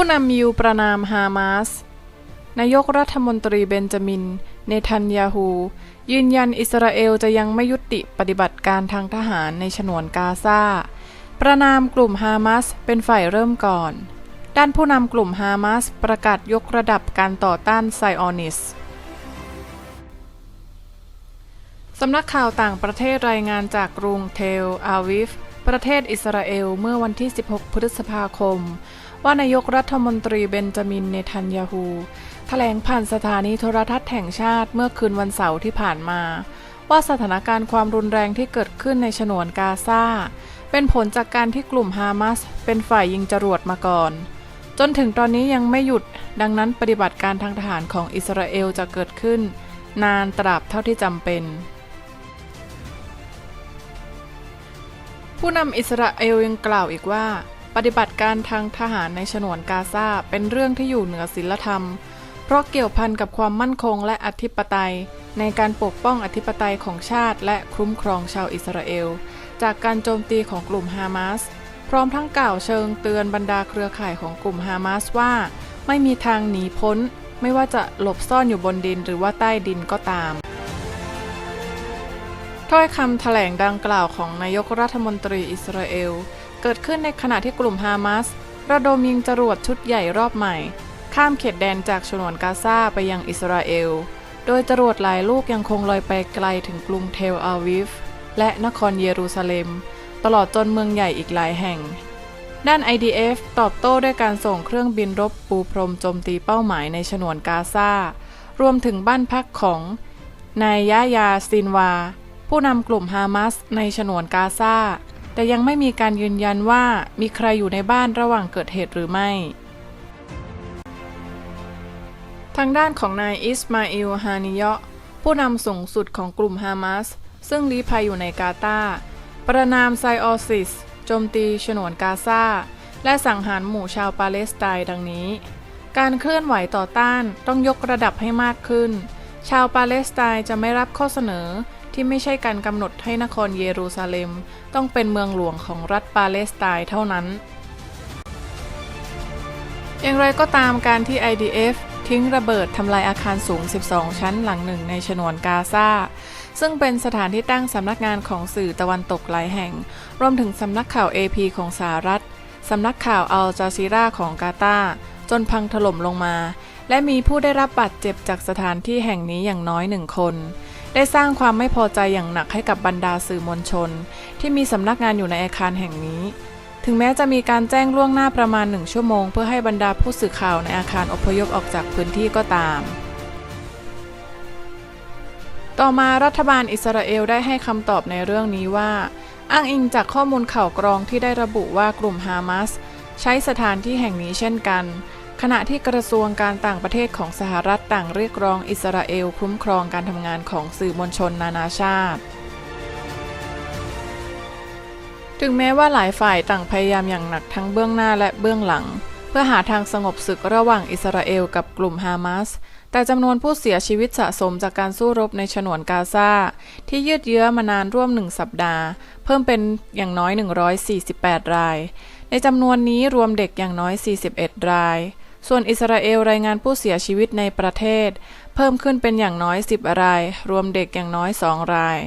ผู้นำมิวประนามฮามาส นายกรัฐมนตรีเบนจามิน เนทันยาฮู ยืนยันอิสราเอลจะยังไม่ยุติปฏิบัติการทางทหารในฉนวนกาซา ประนามกลุ่มฮามาสเป็นฝ่ายเริ่มก่อน ด้านผู้นำกลุ่มฮามาสประกาศยกระดับการต่อต้านไซออนิสสำนักข่าวต่างประเทศรายงานจากกรุงเทลอาวิฟ ประเทศอิสราเอลเมื่อวันที่ 16 พฤษภาคม ว่านายกรัฐมนตรีเบนจามินเนทันยาฮูแถลงผ่านสถานีโทรทัศน์แห่งชาติเมื่อคืนวันเสาร์ที่ผ่านมา ว่าสถานการณ์ความรุนแรงที่เกิดขึ้นในฉนวนกาซาเป็นผลจากการที่กลุ่มฮามาสเป็นฝ่ายยิงจรวดมาก่อน จนถึงตอนนี้ยังไม่หยุดดังนั้นปฏิบัติการทางทหารของอิสราเอลจะเกิดขึ้น นานตราบเท่าที่จำเป็นผู้นำอิสราเอลยังกล่าวอีกว่า ปฏิบัติการทางทหารในฉนวนกาซาเป็นเรื่องที่อยู่เหนือศีลธรรม เพราะเกี่ยวพันกับความมั่นคงและอธิปไตย ในการปกป้องอธิปไตยของชาติและคุ้มครองชาวอิสราเอล จากการโจมตีของกลุ่มฮามาสพร้อมทั้งกล่าวเชิงเตือนบรรดาเครือข่ายของกลุ่มฮามาสว่า ไม่มีทางหนีพ้น ไม่ว่าจะหลบซ่อนอยู่บนดินหรือว่าใต้ดินก็ตาม ถ้อยคำแถลงดังกล่าวของนายกรัฐมนตรีอิสราเอล เกิดขึ้นในขณะที่กลุ่มฮามาสระดมยิงจรวดชุดใหญ่รอบใหม่ ข้ามเขตแดนจากฉนวนกาซาไปยังอิสราเอล โดยจรวดหลายลูกยังคงลอยไปไกลถึงกรุงเทลอาวิฟ และนครเยรูซาเล็ม ตลอดจนเมืองใหญ่อีกหลายแห่ง ด้าน IDF ตอบโต้ด้วยการส่งเครื่องบินรบปูพรมโจมตีเป้าหมายในฉนวนกาซารวมถึงบ้านพักของนายยะยาซินวา ผู้นำกลุ่มฮามาสในฉนวนกาซา แต่ยังไม่มีการยืนยันว่ามีใครอยู่ในบ้านระหว่างเกิดเหตุหรือไม่ ทางด้านของนายอิสมาอิลฮานิยะผู้นำสูงสุดของกลุ่มฮามาสซึ่งลี้ภัยอยู่ในกาตาร์ประนามไซออซิสโจมตีฉนวนกาซาและสังหารหมู่ชาวปาเลสไตน์ดังนี้ การเคลื่อนไหวต่อต้านต้องยกระดับให้มากขึ้น ชาวปาเลสไตน์จะไม่รับข้อเสนอ ที่ไม่ใช่การกำหนดให้นครเยรูซาเล็ม ต้องเป็นเมืองหลวงของรัฐปาเลสไตน์เท่านั้น อย่างไรก็ตามการที่ IDF ทิ้งระเบิดทำลายอาคารสูง 12 ชั้นหลังหนึ่งในฉนวนกาซา ซึ่งเป็นสถานที่ตั้งสำนักงานของสื่อตะวันตกหลายแห่ง รวมถึงสำนักข่าว AP ของสหรัฐ สำนักข่าวอัลจาซีราของกาตาจนพังถล่มลงมา และมีผู้ได้รับบาดเจ็บจากสถานที่แห่งนี้อย่างน้อยหนึ่งคน ได้สร้างความไม่พอใจอย่างหนักให้กับบรรดาสื่อมวลชน ที่มีสำนักงานอยู่ในอาคารแห่งนี้ ถึงแม้จะมีการแจ้งล่วงหน้าประมาณหนึ่งชั่วโมง เพื่อให้บรรดาผู้สื่อข่าวในอาคารอพยพออกจากพื้นที่ก็ตาม ต่อมารัฐบาลอิสราเอลได้ให้คำตอบในเรื่องนี้ว่า อ้างอิงจากข้อมูลข่าวกรองที่ได้ระบุว่ากลุ่มฮามาสใช้สถานที่แห่งนี้เช่นกัน ขณะที่กระทรวงการต่างประเทศของสหรัฐต่างเรียกร้องอิสราเอลคุ้มครองการทำงานของสื่อมวลชนนานาชาติ ถึงแม้ว่าหลายฝ่ายต่างพยายามอย่างหนักทั้งเบื้องหน้าและเบื้องหลัง เพื่อหาทางสงบศึกระหว่างอิสราเอลกับกลุ่มฮามาส แต่จำนวนผู้เสียชีวิตสะสมจากการสู้รบในฉนวนกาซาที่ยืดเยื้อมานานร่วมหนึ่งสัปดาห์ เพิ่มเป็นอย่างน้อย 148 ราย ในจำนวนนี้รวมเด็กอย่างน้อย 41 ราย ส่วนอิสราเอลรายงานผู้เสียชีวิตในประเทศ เพิ่มขึ้นเป็นอย่างน้อย 10 ราย รวมเด็กอย่างน้อย 2 ราย